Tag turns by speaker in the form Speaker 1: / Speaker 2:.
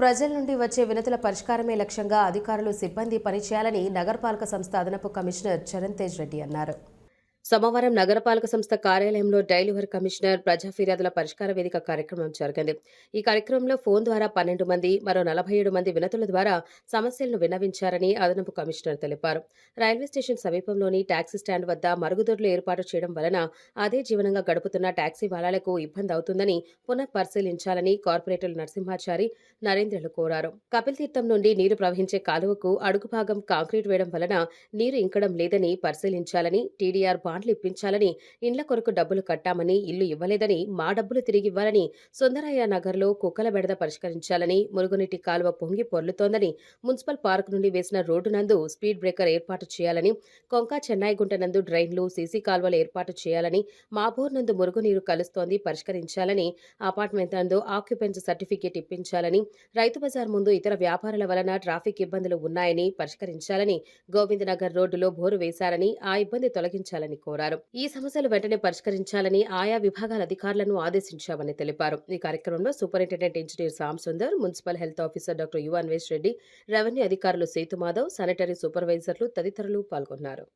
Speaker 1: ప్రజల నుండి వచ్చే వినతుల పరిష్కారమే లక్ష్యంగా అధికారులు సిబ్బంది పనిచేయాలని నగరపాలక సంస్థ అదనపు కమిషనర్ చరణ్ తేజ్ రెడ్డి అన్నారు. సోమవారం నగరపాలక సంస్థ కార్యాలయంలో డైలివర్ కమిషనర్ ప్రజా ఫిర్యాదుల పరిష్కార వేదిక కార్యక్రమం జరిగింది. ఈ కార్యక్రమంలో ఫోన్ ద్వారా పన్నెండు మంది మరో నలభై ఏడు మంది వినతుల ద్వారా సమస్యలను విన్నవించారని అదనపు కమిషనర్ తెలిపారు. రైల్వే స్టేషన్ సమీపంలోని టాక్సీ స్టాండ్ వద్ద మరుగుదొడ్లు ఏర్పాటు చేయడం వలన అదే జీవనంగా గడుపుతున్న టాక్సీ వాలాలకు ఇబ్బంది అవుతుందని పునః పరిశీలించాలని కార్పొరేటర్ నరసింహాచారి నరేంద్రలు కోరారు. కపిల్ తీర్థం నుండి నీరు ప్రవహించే కాలువకు అడుగు భాగం కాంక్రీట్ వేయడం వలన నీరు ఇంకడం లేదని పరిశీలించాలని టీడీఆర్ బాండ్లు ఇప్పించాలని ఇండ్ల కొరకు డబ్బులు కట్టామని ఇల్లు ఇవ్వలేదని మా డబ్బులు తిరిగి ఇవ్వాలని సుందరయ్య నగర్లో కుక్కల బెడద పరిష్కరించాలని మురుగునీటి కాలువ పొంగి పొర్లుతోందని మున్సిపల్ పార్క్ నుండి వేసిన రోడ్డు నందు స్పీడ్ బ్రేకర్ ఏర్పాటు చేయాలని కొంకా చెన్నాయిగుంట నందు డ్రైన్లు సీసీ కాలువలు ఏర్పాటు చేయాలని మాబోర్ నందు మురుగునీరు కలుస్తోంది పరిష్కరించాలని అపార్ట్మెంట్ నందు ఆక్యుపెన్స్ సర్టిఫికేట్ ఇప్పించాలని రైతు బజార్ ముందు ఇతర వ్యాపారాల వలన ట్రాఫిక్ ఇబ్బందులు ఉన్నాయని పరిష్కరించాలని గోవిందనగర్ రోడ్డులో బోరు వేశారని ఆ ఇబ్బంది తొలగించాలని. కోరారు. ఈ సమస్యలు వెంటనే పరిష్కరించాలని ఆయా విభాగాల అధికారులను ఆదేశించామని తెలిపారు. ఈ కార్యక్రమంలో superintendent engineer Sam Sundar municipal health officer doctor Yuva Anvesh Reddy revenue అధికారులు సేతుమాధవ్ శానిటరీ సూపర్వైజర్లు తదితరులు పాల్గొన్నారు.